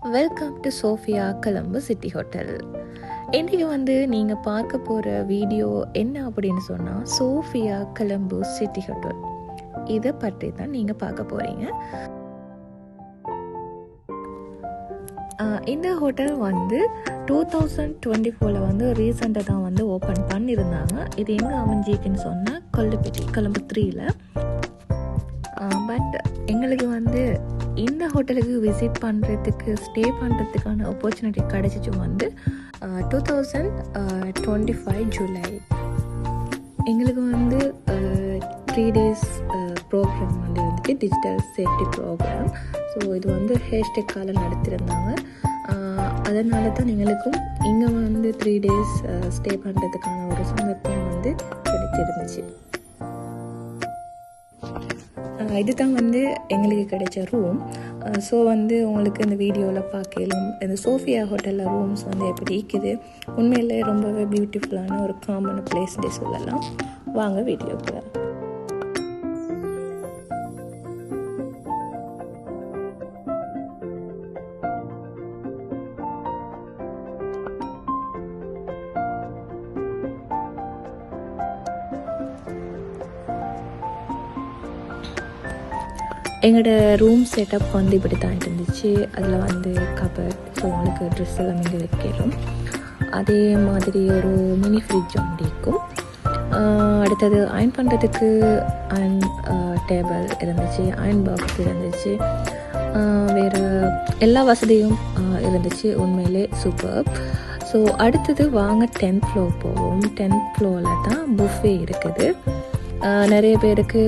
Welcome to Sophia Colombo city hotel இன்றைக்கி வந்து நீங்கள் பார்க்க போகிற வீடியோ என்ன அப்படின்னு சொன்னால் சோஃபியா கொலம்பு சிட்டி ஹோட்டல் இதை பற்றி தான் நீங்கள் பார்க்க போகிறீங்க இந்த ஹோட்டல் வந்து டூ தௌசண்ட் டுவெண்ட்டி ஃபோரில் வந்து ரீசெண்டாக தான் வந்து ஓப்பன் பண்ணியிருந்தாங்க. இது எங்கே அமைஞ்சிக்குன்னு சொன்னால் கொல்லுப்பட்டி கொலம்பு த்ரீயில் பட் எங்களுக்கு வந்து இந்த ஹோட்டலுக்கு விசிட் பண்ணுறதுக்கு ஸ்டே பண்ணுறதுக்கான ஆப்பர்ச்சுனிட்டி கிடச்சிச்சு வந்து two thousand twenty five July எங்களுக்கு வந்து த்ரீ டேஸ் ப்ரோக்ராம் வந்து வந்துட்டு டிஜிட்டல் சேஃப்டி ப்ரோக்ராம் ஸோ இது வந்து ஹேஷ்டெக்கால் நடத்திருந்தாங்க. அதனால தான் எங்களுக்கும் இங்கே வந்து த்ரீ டேஸ் ஸ்டே பண்ணுறதுக்கான ஒரு சந்தர்ப்பம் வந்து கிடைச்சிருந்துச்சு. இதுதான் வந்து எங்களுக்கு கிடைச்ச ரூம் ஸோ வந்து உங்களுக்கு இந்த வீடியோவில் பார்க்கலாம் இந்த சோஃபியா ஹோட்டலில் ரூம்ஸ் வந்து எப்படி இருக்குது? உண்மையிலே ரொம்பவே பியூட்டிஃபுல்லான ஒரு காமன் பிளேஸ்னே சொல்லலாம். வாங்க வீடியோக்கு எங்களோட ரூம் செட்டப் வந்து இப்படி தான் இருந்துச்சு. அதில் வந்து கபர்ட் ஸோ உங்களுக்கு ட்ரெஸ் எல்லாம் இங்கே வைக்கிறோம். அதே மாதிரி ஒரு மினி ஃப்ரிட்ஜ் ஒன்று இருக்கும். அடுத்தது அயன் பண்ணுறதுக்கு அயன் டேபிள் இருந்துச்சு. அயன் பாக்ஸ் இருந்துச்சு. வேறு எல்லா வசதியும் இருந்துச்சு. உண்மையிலே சூப்பர் ஸோ அடுத்தது வாங்க டென்த் ஃப்ளோர் போவோம். டென்த் ஃப்ளோரில் தான் புஃபே இருக்குது. நிறைய பேருக்கு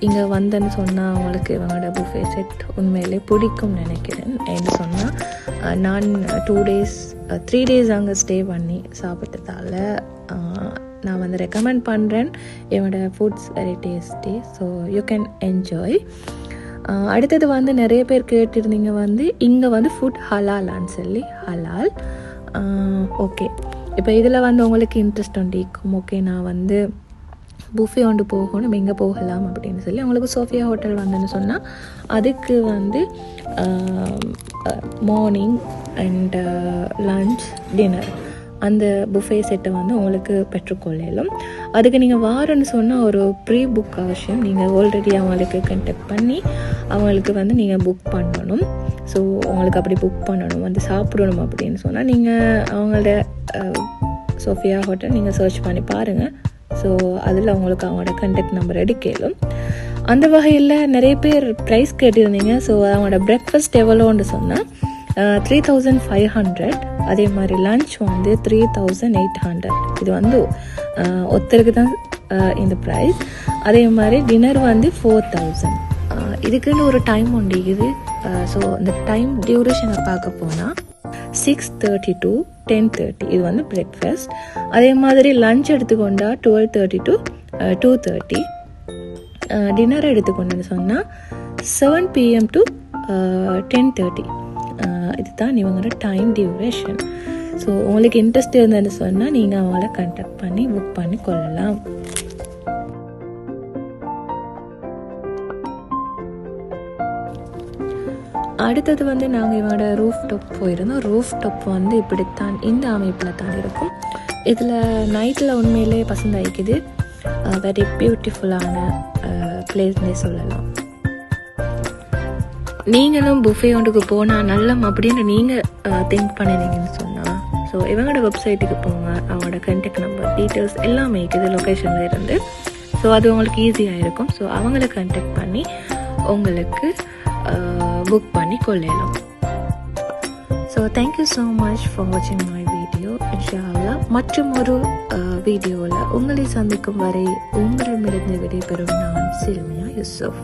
இங்கே வந்தேன்னு சொன்னால் அவங்களுக்கு இவங்களோட புஃபே செட் உண்மையிலே பிடிக்கும்னு நினைக்கிறேன். என்ன சொன்னால் நான் டூ டேஸ் த்ரீ டேஸ் அங்கே ஸ்டே பண்ணி சாப்பிட்டதால நான் வந்து ரெக்கமெண்ட் பண்ணுறேன் என்னோட foods very tasty so you can enjoy அடுத்தது வந்து நிறைய பேர் கேட்டிருந்தீங்க வந்து இங்கே வந்து ஃபுட் ஹலாலான்னு சொல்லி ஹலால் ஓகே இப்போ இதில் வந்து உங்களுக்கு இன்ட்ரெஸ்ட் உண்டு ஓகே நான் வந்து புஃபே கொண்டு போகணும் எங்கே போகலாம் அப்படின்னு சொல்லி அவங்களுக்கு சோஃபியா ஹோட்டல் வந்தேன்னு சொன்னால் அதுக்கு வந்து மார்னிங் அண்ட் லன்ச் டின்னர் அந்த புஃபே செட்டை வந்து உங்களுக்கு பெற்றுக்கொள்ளலும் அதுக்கு நீங்கள் வாரன்னு சொன்னால் ஒரு ப்ரீ புக் அவசியம் நீங்கள் ஆல்ரெடி அவங்களுக்கு கண்டக்ட் பண்ணி அவங்களுக்கு வந்து நீங்கள் புக் பண்ணணும் ஸோ உங்களுக்கு அப்படி புக் பண்ணணும் வந்து சாப்பிடணும் அப்படின்னு சொன்னால் நீங்கள் அவங்களோட சோஃபியா ஹோட்டல் நீங்கள் சர்ச் பண்ணி பாருங்கள் ஸோ அதில் அவங்களுக்கு அவங்களோட கண்டெக்ட் நம்பர் எடுக்கலும். அந்த வகையில் நிறைய பேர் ப்ரைஸ் கேட்டிருந்தீங்க. ஸோ அவங்களோட பிரேக்ஃபாஸ்ட் எவ்வளோன்னு சொன்னால் த்ரீ தௌசண்ட் ஃபைவ் ஹண்ட்ரட் அதே மாதிரி லன்ச் வந்து த்ரீ தௌசண்ட் எயிட் ஹண்ட்ரட் இது வந்து ஒருத்தருக்கு தான் இந்த ப்ரைஸ் அதே மாதிரி டின்னர் வந்து ஃபோர் தௌசண்ட் இதுக்குன்னு ஒரு டைம் உண்டு இது. ஸோ இந்த டைம் டியூரேஷனை பார்க்க போனால் six thirty to ten thirty இது வந்து பிரேக்ஃபாஸ்ட் அதே மாதிரி lunch எடுத்துக்கொண்டா twelve thirty to two thirty dinner எடுத்துக்கொண்டு சொன்னால் seven PM to ten thirty இதுதான் இவங்களோட டைம் டியூரேஷன் ஸோ உங்களுக்கு இன்ட்ரெஸ்ட் இருந்ததுன்னு சொன்னால் நீங்கள் அவங்கள கண்டக்ட் பண்ணி புக் பண்ணி கொள்ளலாம். அடுத்தது வந்து நாங்கள் இவங்களோட ரூஃப் டாப் போயிருந்தோம். ரூஃப் டாப் வந்து இப்படித்தான் இந்த அமைப்பில் தான் இருக்கும். இதில் நைட்டில் உண்மையிலே பசந்தாயிக்குது. வெரி பியூட்டிஃபுல்லான பிளேஸ்னே சொல்லலாம். நீங்களும் புஃபே ஒன்றுக்கு போனால் நல்லம் அப்படின்னு நீங்கள் திங்க் பண்ணினீங்கன்னு சொன்னால் ஸோ இவங்களோட வெப்சைட்டுக்கு போங்க. அவங்களோட கண்டெக்ட் நம்பர் டீட்டெயில்ஸ் எல்லாமே இருக்குது லொக்கேஷனில் இருந்து. ஸோ அது உங்களுக்கு ஈஸியாக இருக்கும். ஸோ அவங்கள கண்டெக்ட் பண்ணி உங்களுக்கு Uh, புக் பண்ணி கொள்ளலாம். So thank you so much for வாட்சிங் மை வீடியோ இன்ஷால்லா மற்றும் ஒரு uh, வீடியோவில் உங்களை சந்திக்கும் வரை உங்களிடமிருந்து விடைபெறும் நான் சில்மியா யூசுஃப்